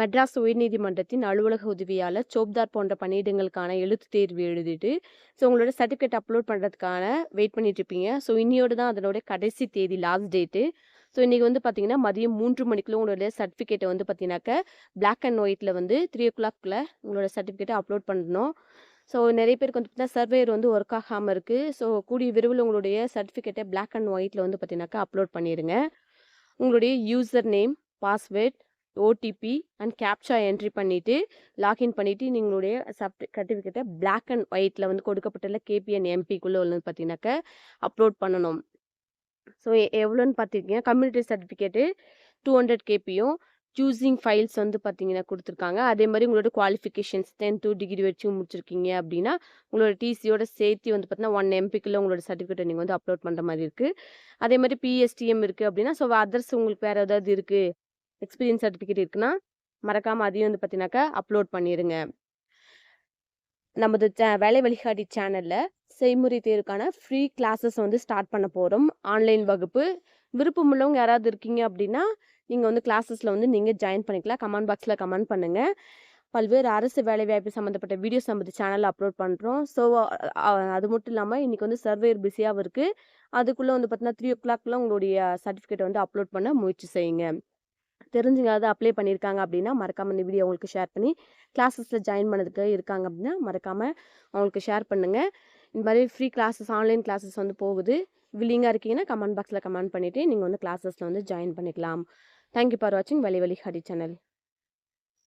மெட்ராஸ் உயர்நீதிமன்றத்தின் அலுவலக உதவியாளர் சோப்தார் போன்ற பணியிடங்களுக்கான எழுத்து தேர்வு எழுதிட்டு ஸோ உங்களோட சர்டிஃபிகேட் அப்லோட் பண்ணுறதுக்கான வெயிட் பண்ணிட்டு இருப்பீங்க. ஸோ இன்னையோடு தான் அதனோட கடைசி தேதி லாஸ்ட் டேட்டு ஸோ இன்றைக்கி வந்து பார்த்தீங்கன்னா மதியம் மூன்று மணிக்குள்ள உங்களோட சர்டிஃபிகேட்டை வந்து பார்த்தீங்கன்னாக்க பிளாக் அண்ட் ஒயிட்டில் வந்து த்ரீ ஓ கிளாக்ல உங்களோட சர்டிஃபிகேட்டை அப்லோட் பண்ணணும். ஸோ நிறைய பேருக்கு வந்து பார்த்தீங்கன்னா சர்வேயர் வந்து ஒர்க் ஆகாமல் இருக்குது ஸோ கூடிய விரைவில் உங்களுடைய சர்டிஃபிகேட்டை பிளாக் அண்ட் ஒயிட்டில் வந்து பார்த்தீங்கன்னாக்கா அப்லோட் பண்ணிடுங்க. உங்களுடைய user name password OTP and captcha entry பண்ணிவிட்டு லாக்இன் பண்ணிவிட்டு நீங்களுடைய சப் சர்டிஃபிகேட்டை பிளாக் அண்ட் ஒயிட்டில் வந்து கொடுக்கப்பட்டுள்ள கேபிஎன் எம்பிக்குள்ளே உள்ளது பார்த்தீங்கன்னாக்க அப்லோட் பண்ணணும். ஸோ எவ்வளோன்னு பார்த்துருக்கீங்க கம்யூனிட்டி சர்டிஃபிகேட்டு டூ ஹண்ட்ரட் கேபியும் சூஸிங் ஃபைல்ஸ் வந்து பார்த்தீங்கன்னா கொடுத்துருக்காங்க. அதே மாதிரி உங்களோட குவாலிஃபிகேஷன்ஸ் டென்த்து டிகிரி வச்சு முடிச்சிருக்கீங்க அப்படின்னா உங்களோட டிசியோட சேர்த்து வந்து பார்த்தீங்கன்னா ஒன் எம்பிக்குள்ளே உங்களோட சர்டிஃபிகேட்டை நீங்கள் வந்து அப்லோட் பண்ணுற மாதிரி இருக்குது அதே மாதிரி பிஎஸ்டிஎம் இருக்குது அப்படின்னா ஸோ அதர்ஸ் உங்களுக்கு வேறு ஏதாவது இருக்குது எக்ஸ்பீரியன்ஸ் சர்டிஃபிகேட் இருக்குன்னா மறக்காமல் அதையும் வந்து பார்த்தீங்கன்னாக்கா அப்லோட் பண்ணிடுங்க நமது சே வேலை வழிகாட்டி சேனலில் செய்முறை தேர்வுக்கான ஃப்ரீ கிளாஸஸ் வந்து ஸ்டார்ட் பண்ண போகிறோம் ஆன்லைன் வகுப்பு. விருப்பம் உள்ளவங்க யாராவது இருக்கீங்க அப்படின்னா நீங்கள் வந்து கிளாஸஸில் வந்து நீங்கள் ஜாயின் பண்ணிக்கலாம். கமெண்ட் பாக்ஸில் கமெண்ட் பண்ணுங்கள் பல்வேறு அரசு வேலைவாய்ப்பு சம்மந்தப்பட்ட வீடியோஸ் நம்ம சேனலில் அப்லோட் பண்ணுறோம் ஸோ அது மட்டும் இல்லாமல் இன்றைக்கி வந்து சர்வேர் பிஸியாகவும் இருக்குது அதுக்குள்ளே வந்து பார்த்தீங்கன்னா த்ரீ ஓ கிளாக்லாம் உங்களுடைய சர்டிஃபிகேட் வந்து அப்லோட் பண்ண முயற்சி செய்யுங்க. தெரிஞ்சுங்க அதை அப்ளை பண்ணியிருக்காங்க அப்படின்னா மறக்காமல் இந்த வீடியோ அவங்களுக்கு ஷேர் பண்ணி கிளாஸஸில் ஜாயின் பண்ணதுக்கு இருக்காங்க அப்படின்னா மறக்காமல் அவங்களுக்கு ஷேர் பண்ணுங்கள் இந்த மாதிரி ஃப்ரீ கிளாஸஸ் ஆன்லைன் கிளாஸஸ் வந்து போகுது. வில்லிங்காக இருக்கீங்கன்னா கமெண்ட் பாக்ஸில் கமெண்ட் பண்ணிவிட்டு நீங்கள் வந்து கிளாஸஸில் வந்து ஜாயின் பண்ணிக்கலாம். தேங்க்யூ ஃபார் வாட்சிங் வழி வழி ஹரி சேனல்